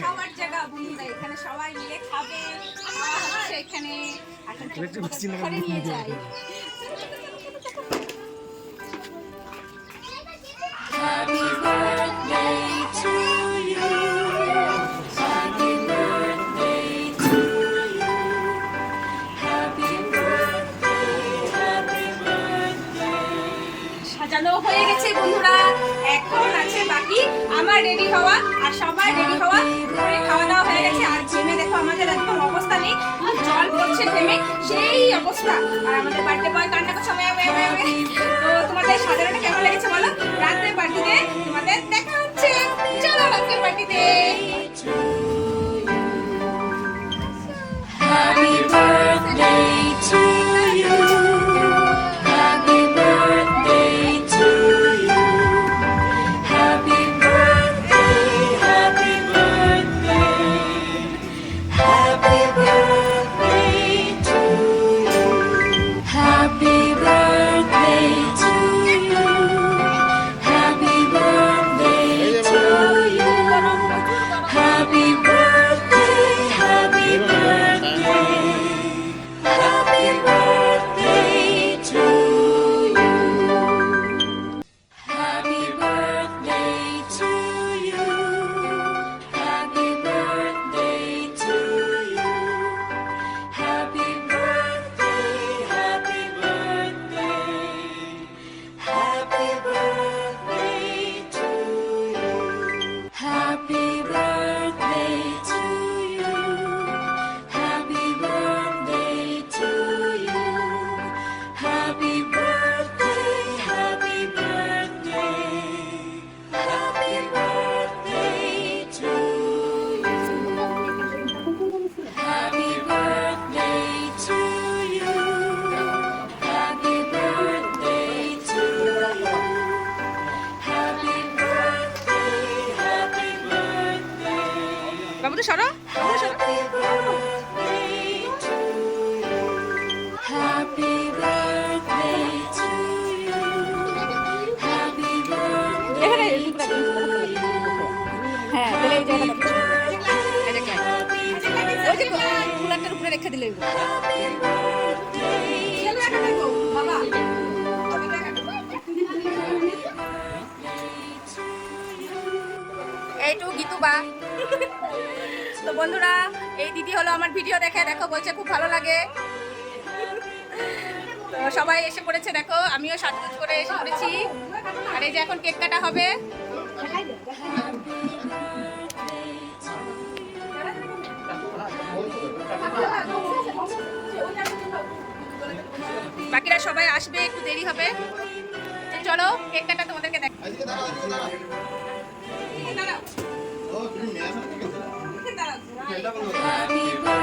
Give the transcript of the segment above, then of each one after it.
খাওয়ার জায়গা বন্ধুরা এখানে সবাই মিলে খাবে। সেখানে নিয়ে যাই। আমার রেডি হওয়া, আর সবাই রেডি হওয়া দুপুরে খাওয়া দাওয়া হয়ে গেছে। আর ঘেমে দেখো আমাদের একদম অবস্থা নেই। জল পড়ছে ঘেমে, সেই অবস্থা। আর আমাদের বার্থডে বয় কান্না করছে মেয়ে মেয়ে মেয়ে ওয়ে। তো তোমাদের সাজানোটা কেমন লেগেছে বলো? রাত্রে পার্টিতে তোমাদের দেখা হচ্ছে। চলো রাত্রে পার্টিতে বা তো বন্ধুরা, এই দিদি হলো আমার ভিডিও দেখে, দেখো, বলছে খুব ভালো লাগে। সবাই এসে পড়েছে, দেখো, আমিও সাজগুজ করে এসে পড়েছি। আর এই যে এখন কেক কাটা হবে। বাকিরা সবাই আসবে, একটু দেরি হবে। চলো, কেক কাটা তোমাদেরকে দেখ 내가 생각했잖아. 내가 생각했잖아.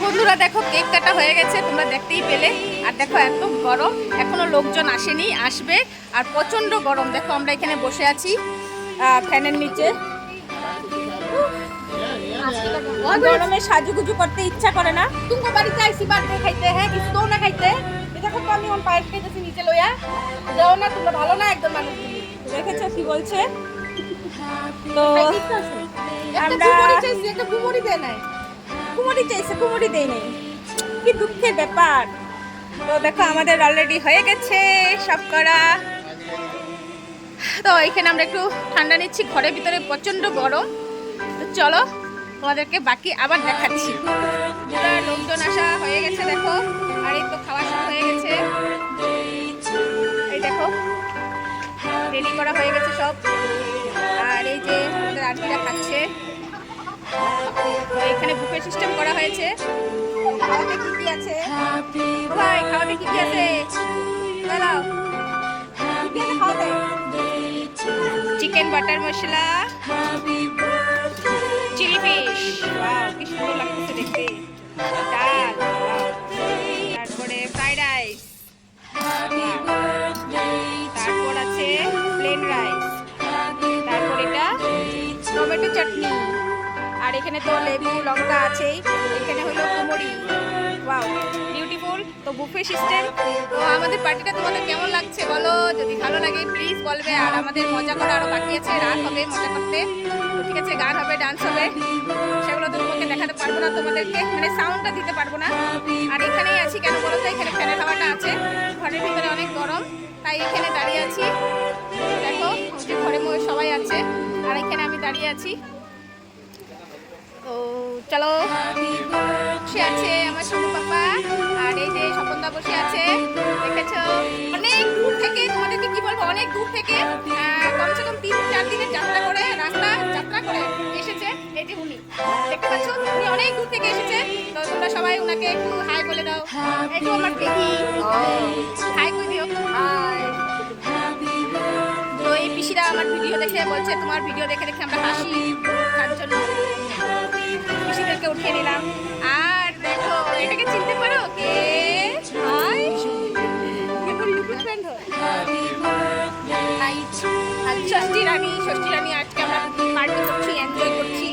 বন্ধুরা দেখো কেক কাটা হয়ে গেছে তোমরা দেখতেই পেলে। আর দেখো এত গরম এখনও লোকজন আসেনি আসবে। আর প্রচণ্ড গরম দেখো আমরা এখানে বসে আছি আহ, ফ্যানের নিচে। গরমে সাজুগুজু করতে ইচ্ছা করে না। তুমকো বাড়িতে আইসি বার্থডে খাইতে হ্যাঁ কিছু দাও না খাইতে। দেখো তো আমি অন পায়ের খাইতেছি নিচে লইয়া। দাও না তোমরা ভালো না একদম মানুষ দেখেছ কি বলছে? তো আমরা একটা কুমড়ি দেয় নাই। কুমড়ি চাইছে কুমড়ি দেয় নেই। কি দুঃখের ব্যাপার। তো দেখো আমাদের অলরেডি হয়ে গেছে সব করা। তো এখানে আমরা একটু ঠান্ডা নিচ্ছি ঘরের ভিতরে প্রচণ্ড গরম। তো চলো তোমাদেরকে বাকি আবার দেখাচ্ছি। লোকজন আসা হয়ে গেছে, দেখো। আর এই তো খাওয়া শুরু হয়ে গেছে। এই দেখো রেডি করা হয়ে গেছে সব। আর এই যে আমাদের আন্টিরা খাচ্ছে। এখানে বুফে সিস্টেম করা হয়েছে। খাওয়াতে কি কি আছে? ভাই, খাওয়াতে কি কি আছে? দাঁড়াও। চিকেন বাটার মশলা। ওয়াও দেখতে ডাল তারপরে ফ্রাইড রাইস তারপর আছে প্লেন রাইস তারপর টমেটো চাটনি আর এখানে তো লেবু লঙ্কা আছেই এখানে হলো কুমড়ি ওয়াও বিউটিফুল তো বুফে সিস্টেম তো আমাদের পার্টিটা তোমাদের কেমন লাগছে বলো যদি ভালো লাগে প্লিজ বলবে আর আমাদের মজা করা আরও বাকি আছে। রাত হবে মজা করতে। ঠিক আছে, গান হবে ডান্স হবে। দেখাতে পারব না তোমাদেরকে মানে সাউন্ডটা দিতে পারব না। আর এখানেই আছি কেন বলো তো? এখানে ফ্যানের হাওয়াটা আছে। ঘরের ভিতরে অনেক গরম, তাই এখানে দাঁড়িয়ে আছি। দেখো যে ঘরে সবাই আছে, আর এখানে আমি দাঁড়িয়ে আছি। তো চলো। বসে আছে আমার ছোট পাপা, আর এই যে স্বপনদা বসে আছে। দেখেছ? অনেক দূর থেকে তোমাদেরকে কি বলব? অনেক দূর থেকে তো তোমরা সবাই ওনাকে একটু হাই বলে দাও। এই আমার বেবি হাই করে দিও তো এই পিসিরা আমার ভিডিও দেখে বলছে তোমার ভিডিও দেখে দেখে আমরা হাসি তার জন্য পিসিদেরকে উঠিয়ে নিলাম। আর দেখো এটাকে চিনতে পারো? কে? হাই। ষষ্ঠী রানী ষষ্ঠী রানী আজকে আমরা পার্টি করছি এনজয় করছি।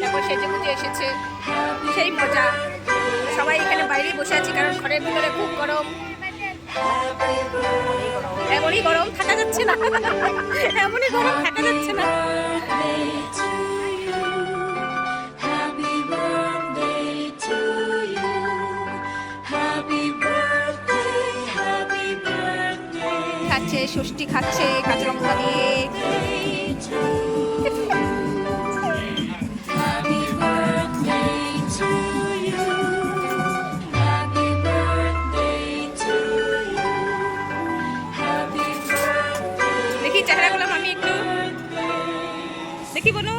তারপর সেজে গুজে এসেছে। সেই মজা। সবাই এখানে বাইরেই বসে আছি, কারণ ঘরের ভিতরে খুব গরম। এমনই গরম থাকা যাচ্ছে না। এমনই গরম থাকা যাচ্ছে না। খাচ্ছে ষষ্ঠী খাচ্ছে, কাঁচা লঙ্কা দিয়ে। চেহারাগুলো আমি একটু দেখি বলো